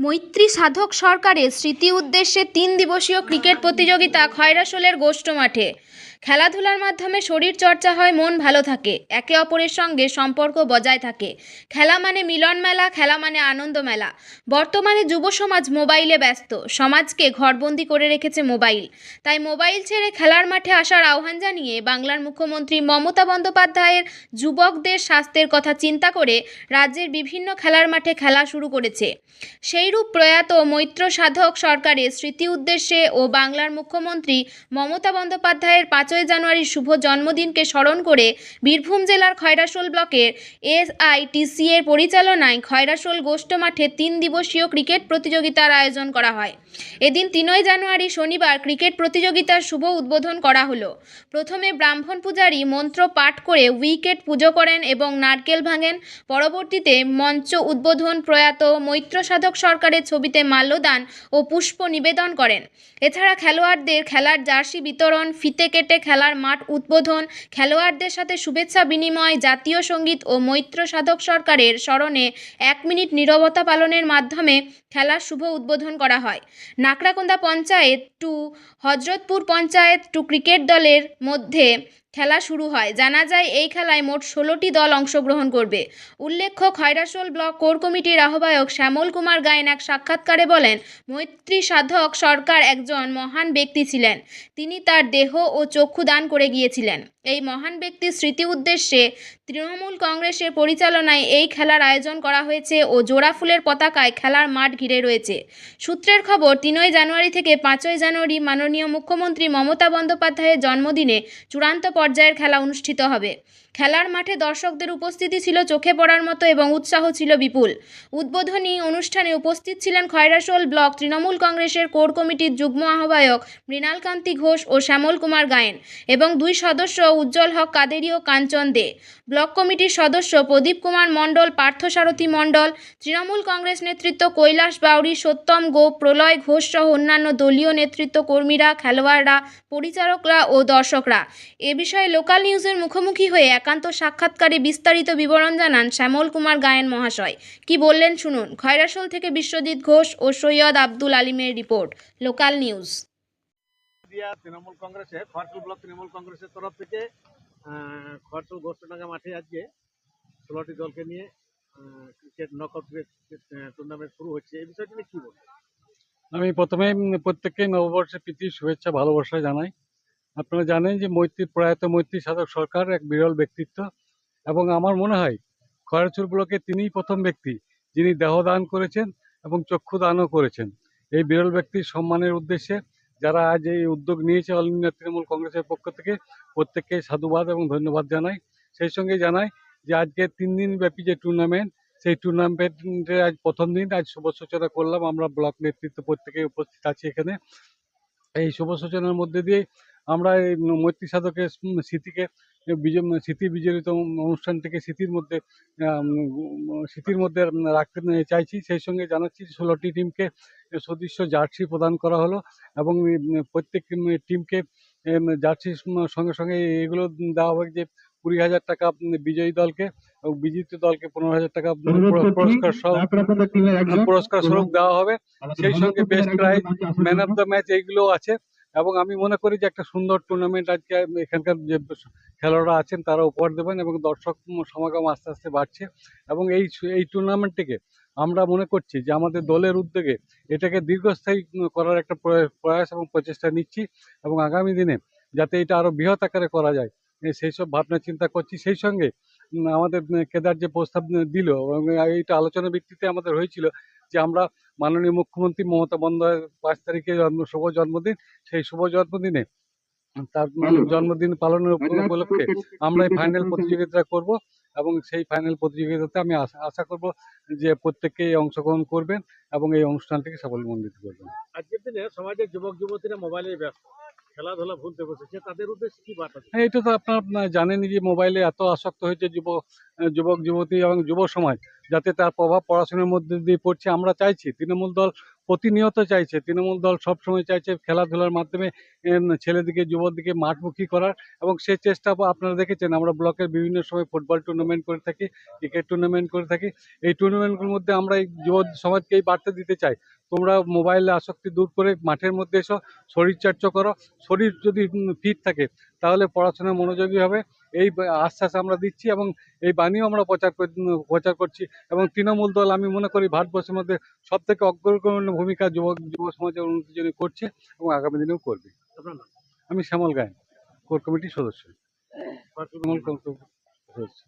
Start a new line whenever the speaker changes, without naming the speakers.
মৈত্রী সাধক সরকারের স্মৃতি উদ্দেশ্যে তিন দিবসীয় ক্রিকেট প্রতিযোগিতা খয়রাশোলের গোষ্ঠ মাঠে খেলাধুলার মাধ্যমে শরীর চর্চা হয়, মন ভালো থাকে, একে অপরের সঙ্গে সম্পর্ক বজায় থাকে। খেলা মানে মিলন মেলা, খেলা মানে আনন্দ মেলা। বর্তমানে যুব সমাজ মোবাইলে ব্যস্ত, সমাজকে ঘরবন্দি করে রেখেছে মোবাইল। তাই মোবাইল ছেড়ে খেলার মাঠে আসার আহ্বান জানিয়ে বাংলার মুখ্যমন্ত্রী মমতা বন্দ্যোপাধ্যায়ের যুবকদের স্বাস্থ্যের কথা চিন্তা করে রাজ্যের বিভিন্ন খেলার মাঠে খেলা শুরু করেছে। সেইরূপ প্রয়াত মৈত্র সাধক সরকারের স্মৃতি উদ্দেশ্যে ও বাংলার মুখ্যমন্ত্রী মমতা বন্দ্যোপাধ্যায়ের পাঁচই জানুয়ারির শুভ জন্মদিনকে স্মরণ করে বীরভূম জেলার খয়রাশোল ব্লকের এসআইটিসি এর পরিচালনায় খয়রাশোল গোষ্ঠ মাঠে তিন দিবসীয় ক্রিকেট প্রতিযোগিতার আয়োজন করা হয়। এদিন তিনই জানুয়ারি শনিবার ক্রিকেট প্রতিযোগিতার শুভ উদ্বোধন করা হলো। প্রথমে ব্রাহ্মণ পূজারী মন্ত্র পাঠ করে উইকেট পুজো করেন এবং নারকেল ভাঙেন। পরবর্তীতে মঞ্চ উদ্বোধন প্রয়াত মৈত্র সাধক সরকারের ছবিতে মাল্যদান ও পুষ্প নিবেদন করেন। এছাড়া খেলোয়াড়দের খেলার জার্সি বিতরণ, ফিতে কেটে খেলার মাঠ উদ্বোধন, খেলোয়াড়দের সাথে শুভেচ্ছা বিনিময়, জাতীয় সংগীত ও মৈত্র সাধক সরকারের স্মরণে এক মিনিট নিরবতা পালনের মাধ্যমে খেলার শুভ উদ্বোধন করা হয়। Nakrakonda panchayat two, Hazratpur panchayat two cricket দলের মধ্যে খেলা শুরু হয়। জানা যায়, এই খেলায় মোট ষোলোটি দল অংশগ্রহণ করবে। উল্লেখ্য, খয়রাসোল ব্লক কোর কমিটির আহ্বায়ক শ্যামল কুমার গায়েন এক সাক্ষাৎকারে বলেন, মৈত্রী সাধক সরকার একজন মহান ব্যক্তি ছিলেন। তিনি তার দেহ ও চক্ষু দান করে গিয়েছিলেন। এই মহান ব্যক্তির স্মৃতি উদ্দেশ্যে তৃণমূল কংগ্রেসের পরিচালনায় এই খেলার আয়োজন করা হয়েছে ও জোড়া ফুলের পতাকায় খেলার মাঠ ঘিরে রয়েছে। সূত্রের খবর, তিনই জানুয়ারি থেকে পাঁচই জানুয়ারি মাননীয় মুখ্যমন্ত্রী মমতা বন্দ্যোপাধ্যায়ের জন্মদিনে চূড়ান্ত পর্যায়ের খেলা অনুষ্ঠিত হবে। খেলার মাঠে দর্শকদের উপস্থিতি ছিল চোখে পড়ার মতো এবং উৎসাহ ছিল বিপুল। উদ্বোধনী অনুষ্ঠানে উপস্থিত ছিলেন খয়রাসোল ব্লক তৃণমূল কংগ্রেসের কোর কমিটির যুগ্ম আহ্বায়ক মৃণালকান্তি ঘোষ ও শ্যামল কুমার গায়েন এবং দুই সদস্য উজ্জ্বল হক কাদেরি ও কাঞ্চন দে। ব্লক কমিটির সদস্য প্রদীপ কুমার মণ্ডল পার্থসারথী মণ্ডল, তৃণমূল কংগ্রেস নেতৃত্ব কৈলাস বাউরি সত্যম গোপ, প্রলয় ঘোষ সহ অন্যান্য দলীয় নেতৃত্ব কর্মীরা, খেলোয়াড়রা, পরিচারকরা ও দর্শকরা। এ বিষয়ে লোকাল নিউজের মুখোমুখি হয়ে একান্ত সাক্ষাৎকারে বিস্তারিত বিবরণ জানান শ্যামল কুমার গায়েন মহাশয়। কি বললেন শুনুন খয়রাশোল থেকে বিশ্বজিৎ ঘোষ ও সৈয়দ আব্দুল আলিমের রিপোর্ট, লোকাল নিউজ।
দিয়া তৃণমূল কংগ্রেসের খড়চুল ব্লক তৃণমূল কংগ্রেসের তরফ থেকে আহ, খড়চুল গোষ্ঠডাঙ্গা মাঠে আজকে ষোলোটি দলকে নিয়ে ক্রিকেট নকআউট টুর্নামেন্ট শুরু হচ্ছে। এই বিষয়টি নিয়ে কি বলব
আমি প্রথমে প্রত্যেককে নববর্ষের প্রীতি শুভেচ্ছা ভালোবাসা জানাই। আপনারা জানেন যে মৈত্রী প্রয়াত মৈত্রী সাধক সরকার এক বিরল ব্যক্তিত্ব এবং আমার মনে হয় খয়রাচুর ব্লকে তিনিই প্রথম ব্যক্তি যিনি দেহদান করেছেন এবং চক্ষু দানও করেছেন। এই বিরল ব্যক্তির সম্মানের উদ্দেশ্যে যারা আজ এই উদ্যোগ নিয়েছে অল ইন্ডিয়া তৃণমূল কংগ্রেসের পক্ষ থেকে প্রত্যেককে সাধুবাদ এবং ধন্যবাদ জানাই। সেই সঙ্গে জানাই যে আজকে তিন দিন ব্যাপী যে টুর্নামেন্ট সেই টুর্নামেন্টে আজ প্রথম দিন আজ শুভ সূচনা করলাম। আমরা ব্লক নেতৃত্ব প্রত্যেকে উপস্থিত আছি এখানে। এই শুভ সূচনার মধ্যে দিয়ে আমরা এই মৈত্রী সাধকের স্মৃতিকে বিজয় স্মৃতি বিজড়িত অনুষ্ঠানটিকে স্মৃতির মধ্যে স্মৃতির মধ্যে রাখতে চাইছি। সেই সঙ্গে জানাচ্ছি ষোলোটি টিমকে সদৃশ্য জার্সি প্রদান করা হলো এবং প্রত্যেক টিমকে জার্সির সঙ্গে সঙ্গে এগুলো দেওয়া হবে যে কুড়ি হাজার টাকা বিজয়ী দলকে এবং বিজিত দলকে পনেরো হাজার টাকা পুরস্কার পুরস্কার স্বরূপ দেওয়া হবে। সেই সঙ্গে best prize man of the match এইগুলো আছে। এবং আমি মনে করি যে একটা সুন্দর টুর্নামেন্ট আজকে এখানকার যে খেলোয়াড়রা আছেন তারা উপহার দেবেন এবং দর্শক সমাগম আস্তে আস্তে বাড়ছে এবং এই এই টুর্নামেন্টটিকে আমরা মনে করছি যে আমাদের দলের উদ্যোগে এটাকে দীর্ঘস্থায়ী করার একটা প্রয়াস এবং প্রচেষ্টা নিচ্ছি এবং আগামী দিনে যাতে এটা আরও বৃহৎ আকারে করা যায় সেই সব ভাবনা চিন্তা করছি। সেই সঙ্গে আমাদের কেদার যে প্রস্তাব দিল এবং এইটা আলোচনা ভিত্তিতে আমাদের হয়েছিল যে আমরা মাননীয় মুখ্যমন্ত্রী মমতা বন্দ্যোপাধ্যায়ের পাঁচ তারিখে জন্ম শুভ জন্মদিন সেই শুভ জন্মদিনে তার জন্মদিন পালনের উপ- উপলক্ষে আমরা এই ফাইনাল প্রতিযোগিতা করব এবং সেই ফাইনাল প্রতিযোগিতাতে আমি আশা আশা করব যে প্রত্যেকে অংশগ্রহণ করবেন এবং এই অনুষ্ঠানটিকে সাফল্যমণ্ডিত করবেন।
আজকের দিনে সমাজের যুবক যুবতীরা মোবাইলে ব্যস্ত। খেলাধুলা ভুলতে বসেছে তাদের উদ্দেশ্যে কি বার্তা
হ্যাঁ এটা তো আপনার আপনার জানেনই যে মোবাইলে এত আসক্ত হয়েছে যুব যুবক যুবতী এবং যুব সমাজ। যাতে তার প্রভাব পড়াশোনার মধ্যে দিয়ে পড়ছে। আমরা চাইছি, তৃণমূল দল প্রতিনিয়ত চাইছে। তৃণমূল দল সবসময় চাইছে খেলাধুলার মাধ্যমে ছেলেদিকে যুবদিকে মাঠমুখী করার। এবং সেই চেষ্টা আপনারা দেখেছেন, আমরা ব্লকের বিভিন্ন সময় ফুটবল টুর্নামেন্ট করে থাকি, ক্রিকেট টুর্নামেন্ট করে থাকি। এই টুর্নামেন্টগুলোর মধ্যে আমরা এই যুব সমাজকে এই বার্তা দিতে চাই। তোমরা মোবাইলে আসক্তি দূর করে মাঠের মধ্যে এসো শরীরচর্চা করো। শরীর যদি ফিট থাকে তাহলে পড়াশোনায় মনোযোগী হবে। এই আশ্বাস আমরা দিচ্ছি এবং এই বাণীও আমরা প্রচার প্রচার করছি। এবং তৃণমূল দল আমি মনে করি ভারতবর্ষের মধ্যে সব থেকে অগ্রগণ্য ভূমিকা যুবক যুব সমাজের উন্নতির জন্য করছে এবং আগামী দিনেও করবে। আমি শ্যামল গায়েন কোর কমিটির সদস্য। কংগ্রেস সদস্য।